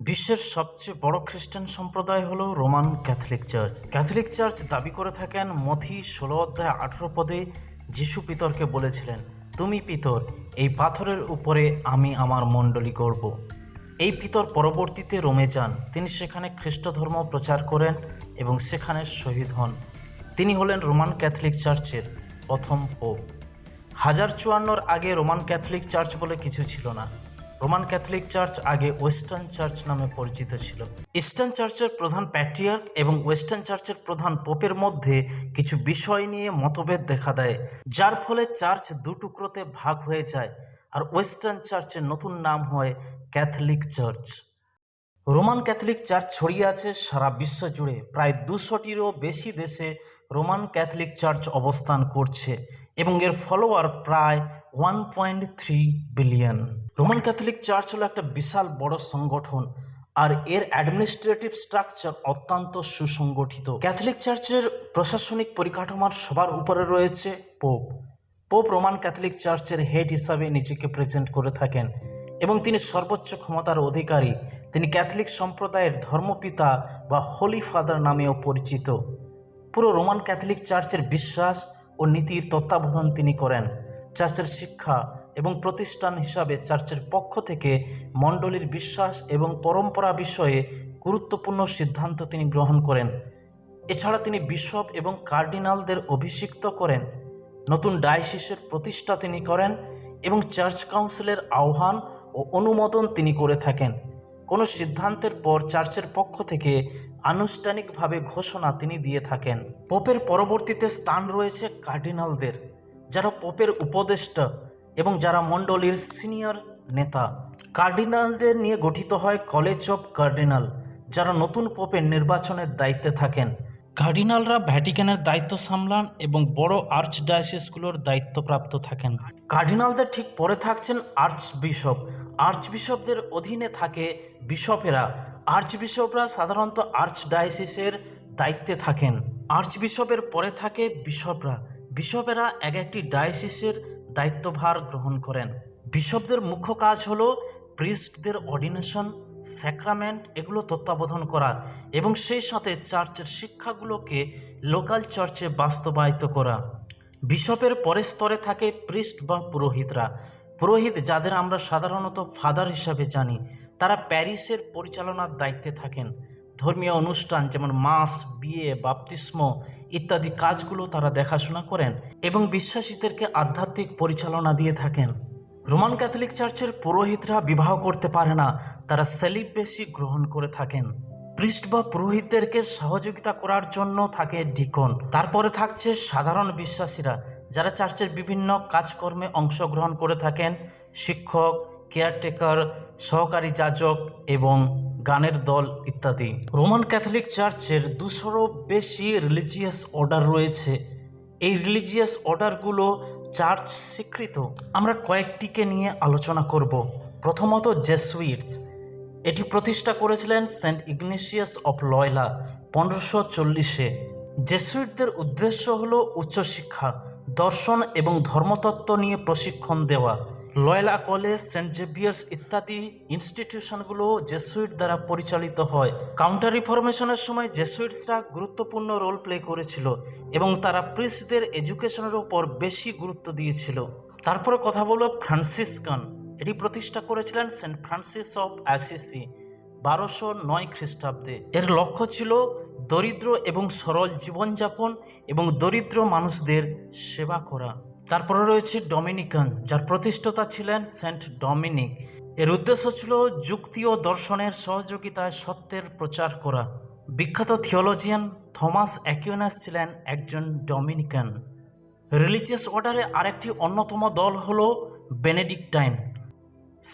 বিশ্বের সবচেয়ে বড় খ্রিস্টান সম্প্রদায় হলো Roman Catholic church. Catholic church দাবি করে থাকেন, মথি ষোলো অধ্যায় আঠেরো পদে যিশু পিতরকে বলেছিলেন, তুমি পিতর, এই পাথরের উপরে আমি আমার মণ্ডলী করব এই পিতর পরবর্তীতে রোমে যান। তিনি সেখানে খ্রিস্ট ধর্ম প্রচার করেন এবং সেখানে শহীদ হন। তিনি হলেন রোমান ক্যাথলিক চার্চের প্রথম পোপ। হাজার চুয়ান্নর আগে রোমান ক্যাথলিক চার্চ বলে কিছু ছিল না। রোমান ক্যাথলিক চার্চ আগে ওয়েস্টার্ন চার্চ নামে পরিচিত ছিল। ইস্টার্ন চার্চের প্রধান প্যাট্রিয়ার্ক এবং ওয়েস্টার্ন চার্চের প্রধান পোপের মধ্যে কিছু বিষয় নিয়ে মতভেদ দেখা দেয়, যার ফলে চার্চ দুটুকরোতে ভাগ হয়ে যায়। আর ওয়েস্টার্ন চার্চের নতুন নাম হয় Catholic church. Roman Catholic church ছড়িয়ে আছে সারা বিশ্ব জুড়ে। প্রায় দুশোটিরও বেশি দেশে রোমান ক্যাথলিক চার্চ অবস্থান করছে এবং এর ফলোয়ার প্রায় one point three billion. Roman Catholic church হলো একটা বিশাল বড় সংগঠন আর এর অ্যাডমিনিস্ট্রেটিভ স্ট্রাকচার অত্যন্ত সুসংগঠিত। ক্যাথলিক চার্চের প্রশাসনিক পরিকাঠামোর সবার উপরে রয়েছে পোপ। পোপ রোমান ক্যাথলিক চার্চের হেড হিসাবে নিজেকে প্রেজেন্ট করে থাকেন। এবং তিনি সর্বোচ্চ ক্ষমতার অধিকারী। তিনি ক্যাথলিক সম্প্রদায়ের ধর্মপিতা বা হোলি ফাদার নামেও পরিচিত। পুরো রোমান ক্যাথলিক চার্চের বিশ্বাস ও নীতির তত্ত্বাবধান তিনি করেন। চার্চের শিক্ষা এবং প্রতিষ্ঠান হিসাবে চার্চের পক্ষ থেকে মণ্ডলীর বিশ্বাস এবং পরম্পরা বিষয়ে গুরুত্বপূর্ণ সিদ্ধান্ত তিনি গ্রহণ করেন। এছাড়া তিনি বিশপ এবং কার্ডিনালদের অভিষিক্ত করেন। নতুন ডায়সিসের প্রতিষ্ঠা তিনি করেন এবং চার্চ কাউন্সিলের আহ্বান ও অনুমোদন তিনি করে থাকেন। কোনো সিদ্ধান্তের পর চার্চের পক্ষ থেকে আনুষ্ঠানিকভাবে ঘোষণা তিনি দিয়ে থাকেন। পোপের পরবর্তীতে স্থান রয়েছে কার্ডিনালদের, যারা পোপের উপদেষ্টা এবং যারা মণ্ডলীর সিনিয়র নেতা। কার্ডিনালদের নিয়ে গঠিত হয় কলেজ অফ কার্ডিনাল, যারা নতুন পোপের নির্বাচনের দায়িত্বে থাকেন। কার্ডিনালরা ভ্যাটিকানের দায়িত্ব সামলান এবং বড় আর্চ ডায়াসিসগুলোর দায়িত্বপ্রাপ্ত থাকেন। কার্ডিনালদের ঠিক পরে থাকছেন আর্চ বিশপ আর্চ বিশপদের অধীনে থাকে বিশপেরা। আর্চ বিশপরা সাধারণত আর্চ ডায়াসিসের দায়িত্বে থাকেন। আর্চ বিশপের পরে থাকে বিশপরা। বিশপেরা এক একটি ডায়াসিসের দায়িত্বভার গ্রহণ করেন। বিশপদের মুখ্য কাজ হলো প্রিস্টদের অর্ডিনেশন স্যাক্রামেন্ট এগুলো তত্ত্বাবধান করা এবং সেই সাথে চার্চের শিক্ষাগুলোকে লোকাল চার্চে বাস্তবায়িত করা। বিশপের পরের স্তরে থাকে প্রিস্ট বা পুরোহিতরা। পুরোহিত যাদের আমরা সাধারণত ফাদার হিসাবে জানি, তারা প্যারিসের পরিচালনার দায়িত্বে থাকেন। ধর্মীয় অনুষ্ঠান যেমন মাস, বিয়ে, বাপতিস্ম ইত্যাদি কাজগুলো তারা দেখাশোনা করেন এবং বিশ্বাসীদেরকে আধ্যাত্মিক পরিচালনা দিয়ে থাকেন। রোমান ক্যাথলিক চার্চের পুরোহিতরা বিবাহ করতে পারে না, তারা সেলিব্রেসি গ্রহণ করে থাকেন। প্রিস্ট বা পুরোহিতদেরকে সহযোগিতা করার জন্য থাকে ডিকন। তারপরে থাকছে সাধারণ বিশ্বাসীরা, যারা চার্চের বিভিন্ন কাজকর্মে অংশগ্রহণ করে থাকেন। শিক্ষক, কেয়ারটেকার, সহকারী যাজক এবং গানের দল ইত্যাদি। রোমান ক্যাথলিক চার্চের দুশোরও বেশি রিলিজিয়াস অর্ডার রয়েছে। এই রিলিজিয়াস অর্ডারগুলো চার্চ স্বীকৃত। আমরা কয়েকটিকে নিয়ে আলোচনা করব। প্রথমত জেসুইটস। এটি প্রতিষ্ঠা করেছিলেন সেন্ট ইগনেশিয়াস অফ লয়লা পনেরোশো চল্লিশে। জেসুইটদের উদ্দেশ্য হল উচ্চশিক্ষা, দর্শন এবং ধর্মতত্ত্ব নিয়ে প্রশিক্ষণ দেওয়া। লয়লা কলেজ, সেন্ট জেভিয়ার্স ইত্যাদি ইনস্টিটিউশনগুলো জেসুইট দ্বারা পরিচালিত হয়। কাউন্টার রিফরমেশনের সময় জেসুইটসরা গুরুত্বপূর্ণ রোল প্লে করেছিল এবং তারা প্রিস্টদের এডুকেশনের ওপর বেশি গুরুত্ব দিয়েছিল। তারপরে কথা বলব ফ্রান্সিসকান। এটি প্রতিষ্ঠা করেছিলেন সেন্ট ফ্রান্সিস অফ অ্যাসিসি বারোশো নয় খ্রিস্টাব্দে। এর লক্ষ্য ছিল দরিদ্র এবং সরল জীবনযাপন এবং দরিদ্র মানুষদের সেবা করা। তারপরে রয়েছে ডমিনিকান, যার প্রতিষ্ঠাতা ছিলেন সেন্ট ডমিনিক। এর উদ্দেশ্য ছিল যুক্তি ও দর্শনের সহযোগিতায় সত্যের প্রচার করা। বিখ্যাত থিওলজিয়ান থমাস অ্যাকিউনাস ছিলেন একজন ডমিনিকান। রিলিজিয়াস অর্ডারে আরেকটি অন্যতম দল হল বেনেডিকটাইন।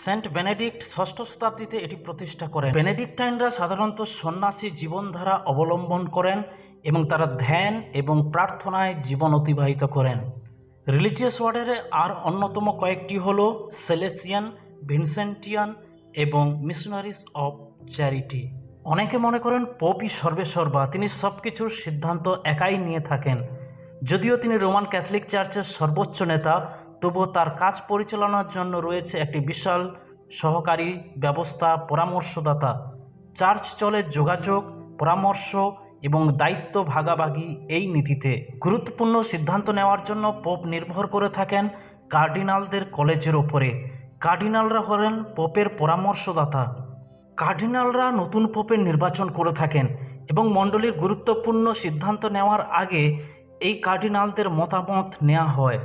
সেন্ট বেনেডিক্ট ষষ্ঠ শতাব্দীতে এটি প্রতিষ্ঠা করেন। বেনেডিকটাইনরা সাধারণত সন্ন্যাসী জীবনধারা অবলম্বন করেন এবং তারা ধ্যান এবং প্রার্থনায় জীবন অতিবাহিত করেন। রিলিজিয়াস অর্ডারে আর অন্যতম কয়েকটি হল সেলেসিয়ান ভিনসেন্টিয়ান এবং মিশনারিজ অফ চ্যারিটি অনেকে মনে করেন পোপই সর্বেসর্বা তিনি সব কিছুর সিদ্ধান্ত একাই নিয়ে থাকেন। যদিও তিনি রোমান ক্যাথলিক চার্চের সর্বোচ্চ নেতা, তবুও তার কাজ পরিচালনার জন্য রয়েছে একটি বিশাল সহকারী ব্যবস্থা পরামর্শদাতা। চার্চ চলে যোগাযোগ, পরামর্শ এবং দায়িত্ব ভাগাভাগি এই নীতিতে গুরুত্বপূর্ণ সিদ্ধান্ত নেওয়ার জন্য পোপ নির্ভর করে থাকেন কার্ডিনালদের কলেজের ওপরে। কার্ডিনালরা হলেন পোপের পরামর্শদাতা। কার্ডিনালরা নতুন পোপের নির্বাচন করে থাকেন এবং মণ্ডলীর গুরুত্বপূর্ণ সিদ্ধান্ত নেওয়ার আগে এই কার্ডিনালদের মতামত নেওয়া হয়।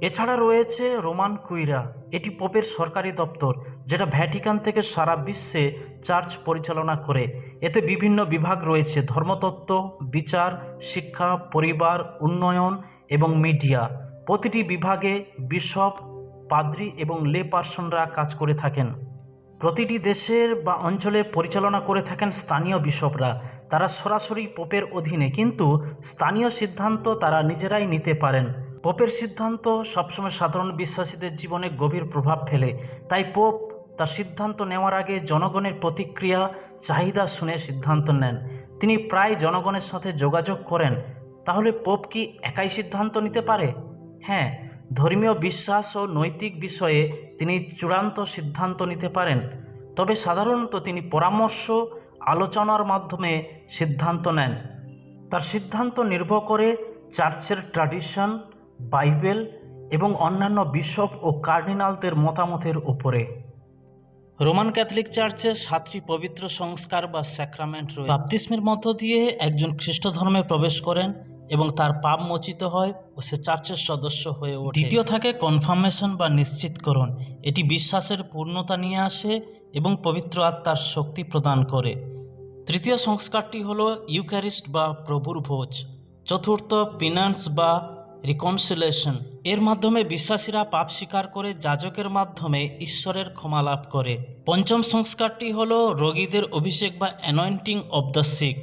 এছাড়া রয়েছে রোমান কুইরা। এটি পোপের সরকারি দপ্তর, যেটা ভ্যাটিকান থেকে সারা বিশ্বে চার্চ পরিচালনা করে। এতে বিভিন্ন বিভাগ রয়েছে, ধর্মতত্ত্ব, বিচার, শিক্ষা, পরিবার, উন্নয়ন এবং মিডিয়া। প্রতিটি বিভাগে বিশপ, পাদ্রি এবং লে পার্সনরা কাজ করে থাকেন। প্রতিটি দেশের বা অঞ্চলে পরিচালনা করে থাকেন স্থানীয় বিশপরা। তারা সরাসরি পোপের অধীনে, কিন্তু স্থানীয় সিদ্ধান্ত তারা নিজেরাই নিতে পারেন। পোপের সিদ্ধান্ত সবসময় সাধারণ বিশ্বাসীদের জীবনে গভীর প্রভাব ফেলে। তাই পোপ তার সিদ্ধান্ত নেওয়ার আগে জনগণের প্রতিক্রিয়া, চাহিদা শুনে সিদ্ধান্ত নেন। তিনি প্রায় জনগণের সাথে যোগাযোগ করেন। তাহলে পোপ কি একাই সিদ্ধান্ত নিতে পারে? হ্যাঁ ধর্মীয় বিশ্বাস ও নৈতিক বিষয়ে তিনি চূড়ান্ত সিদ্ধান্ত নিতে পারেন। তবে সাধারণত তিনি পরামর্শ, আলোচনার মাধ্যমে সিদ্ধান্ত নেন। তার সিদ্ধান্ত নির্ভর করে চার্চের ট্র্যাডিশন বাইবেল এবং অন্যান্য বিশপ ও কার্ডিনালদের মতামতের উপরে। রোমান ক্যাথলিক চার্চে সাতটি পবিত্র সংস্কার বা স্যাক্রামেন্ট রয়েছে বাপতিস্মের মধ্য দিয়ে একজন খ্রিস্ট ধর্মে প্রবেশ করেন এবং তার পাপ মোচিত হয় ও সে চার্চের সদস্য হয়ে ওঠে। দ্বিতীয় থাকে কনফার্মেশন বা নিশ্চিতকরণ। এটি বিশ্বাসের পূর্ণতা নিয়ে আসে এবং পবিত্র আত্মার শক্তি প্রদান করে। তৃতীয় সংস্কারটি হলো ইউক্যারিস্ট বা প্রভুর ভোজ। চতুর্থ পিনান্স বা রিকনসিলেশন এর মাধ্যমে বিশ্বাসীরা পাপ স্বীকার করে যাজকের মাধ্যমে ঈশ্বরের ক্ষমা লাভ করে। পঞ্চম সংস্কারটি হলো রোগীদের অভিষেক বা অ্যানয়েন্টিং অব দ্য সিক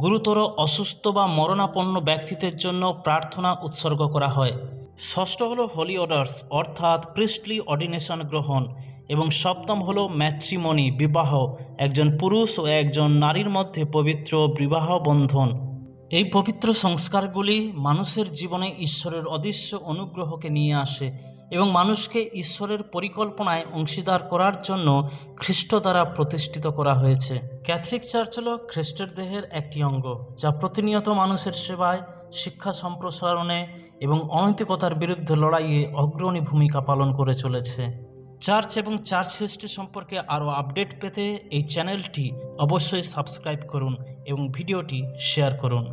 গুরুতর অসুস্থ বা মরণাপন্ন ব্যক্তিদের জন্য প্রার্থনা উৎসর্গ করা হয়। ষষ্ঠ হলো হোলি অর্ডার্স অর্থাৎ প্রিস্টলি অর্ডিনেশন গ্রহণ। এবং সপ্তম হলো ম্যাট্রিমনি বিবাহ। একজন পুরুষ ও একজন নারীর মধ্যে পবিত্র বিবাহ বন্ধন। এই পবিত্র সংস্কারগুলি মানুষের জীবনে ঈশ্বরের অদৃশ্য অনুগ্রহকে নিয়ে আসে এবং মানুষকে ঈশ্বরের পরিকল্পনায় অংশীদার করার জন্য খ্রিস্ট দ্বারা প্রতিষ্ঠিত করা হয়েছে। ক্যাথলিক চার্চ হল খ্রিস্টের দেহের একটি অঙ্গ, যা প্রতিনিয়ত মানুষের সেবায়, শিক্ষা সম্প্রসারণে এবং অনৈতিকতার বিরুদ্ধে লড়াইয়ে অগ্রণী ভূমিকা পালন করে চলেছে। চার্চ এবং চার্চ হিস্ট্রি সম্পর্কে আরও আপডেট পেতে এই চ্যানেলটি অবশ্যই সাবস্ক্রাইব করুন এবং ভিডিওটি শেয়ার করুন।